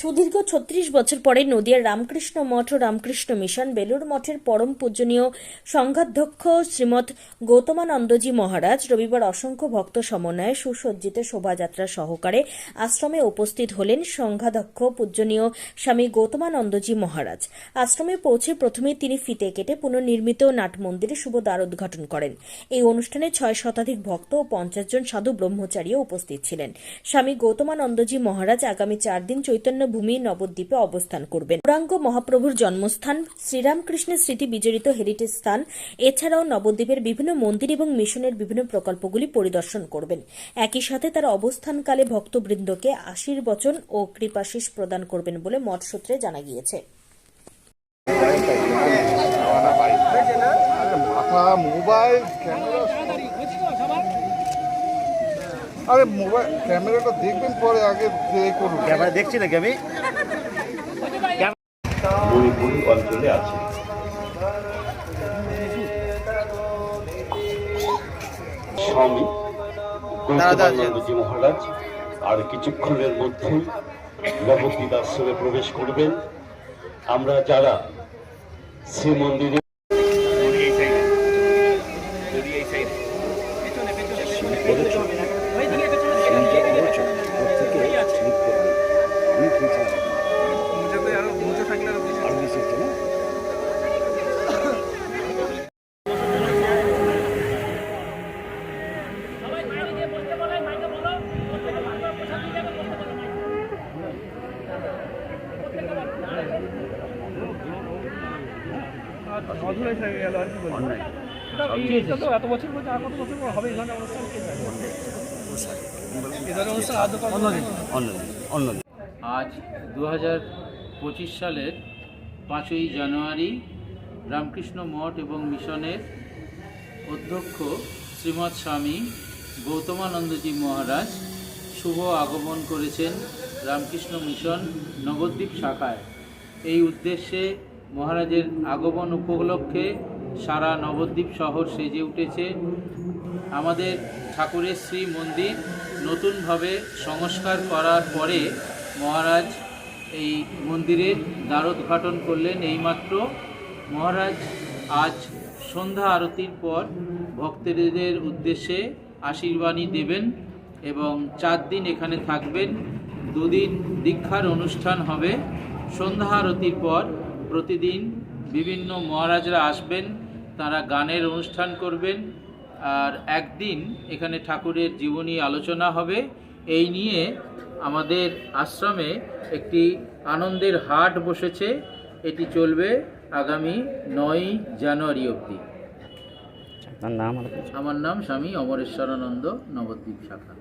সুদীর্ঘ ছত্রিশ বছর পরে নদিয়ার রামকৃষ্ণ মঠ ও রামকৃষ্ণ মিশন বেলুর মঠের পরম পূজনীয় সংঘাধ্যক্ষ শ্রীমৎ গৌতমানন্দজি মহারাজ রবিবার অসংখ্য ভক্ত সমন্বয়ে সুসজ্জিত শোভাযাত্রা সহকারে আশ্রমে উপস্থিত হলেন সংঘাধ্যক্ষ পূজনীয় স্বামী গৌতমানন্দজি মহারাজ। আশ্রমে পৌঁছে প্রথমে তিনি ফিতে কেটে পুনর্নির্মিত নাট মন্দিরে শুভ দ্বার উদ্ঘাটন করেন। এই অনুষ্ঠানে ছয় শতাধিক ভক্ত ও পঞ্চাশ জন সাধু ব্রহ্মচারীও উপস্থিত ছিলেন। স্বামী গৌতমানন্দজি মহারাজ আগামী চার দিন চৈতন্য ভূমি নবদ্বীপে অবস্থান করবেন। গৌরাঙ্গ মহাপ্রভুর জন্মস্থান শ্রীরামকৃষ্ণের স্মৃতি বিজড়িত হেরিটেজ স্থান। এছাড়াও নবদ্বীপের বিভিন্ন মন্দির এবং মিশনের বিভিন্ন প্রকল্পগুলি পরিদর্শন করবেন। একই সাথে তার অবস্থানকালে ভক্তবৃন্দকে আশীর্বচন ও কৃপাশিস প্রদান করবেন বলে মঠ সূত্রে জানা গিয়েছে। মোবাইল, ক্যামেরা আরে মোবাইল ক্যামেরাটা দেখবেন পরে আগে করুন ক্যামেরা দেখছি নাকি আমি? মণিপুর অঞ্চলে আছে। স্বামী গৌতমানন্দজি মহারাজ আর কিছুক্ষণের মধ্যেই নবদ্বীপ আশ্রমে প্রবেশ করবেন। আমরা যারা শ্রীমন্দিরে অধুরাই থেকে গেল আর কি বলব এত বছর আর কত বছর হবে? এই ধরনের অনুষ্ঠান এই ধরনের অনুষ্ঠান আদৌ অন্যদিন অন্যদিন অন্যদিন। আজ দু পঁচিশ সালের পাঁচই জানুয়ারি রামকৃষ্ণ মঠ এবং মিশনের অধ্যক্ষ শ্রীমৎ স্বামী গৌতমানন্দজি মহারাজ শুভ আগমন করেছেন রামকৃষ্ণ মিশন নবদ্বীপ শাখায়। এই উদ্দেশ্যে মহারাজের আগমন উপলক্ষে সারা নবদ্বীপ শহর সেজে উঠেছে। আমাদের ঠাকুরের শ্রী মন্দির নতুনভাবে সংস্কার করার পরে মহারাজ এই মন্দিরের দ্বারোদ্ঘাটন করলেন। এইমাত্র মহারাজ আজ সন্ধ্যা আরতির পর ভক্তদের উদ্দেশ্যে আশীর্বাণী দেবেন এবং চার দিন এখানে থাকবেন। দুদিন দীক্ষার অনুষ্ঠান হবে। সন্ধ্যা আরতির পর প্রতিদিন বিভিন্ন মহারাজরা আসবেন তারা গানের অনুষ্ঠান করবেন আর একদিন এখানে ঠাকুরের জীবনী আলোচনা হবে। এই নিয়ে আমাদের আশ্রমে একটি আনন্দের হাট বসেছে এটি চলবে আগামী নয় জানুয়ারি অবধি। আমার নাম স্বামী অমরেশ্বরানন্দ নবদ্বীপ শাখা।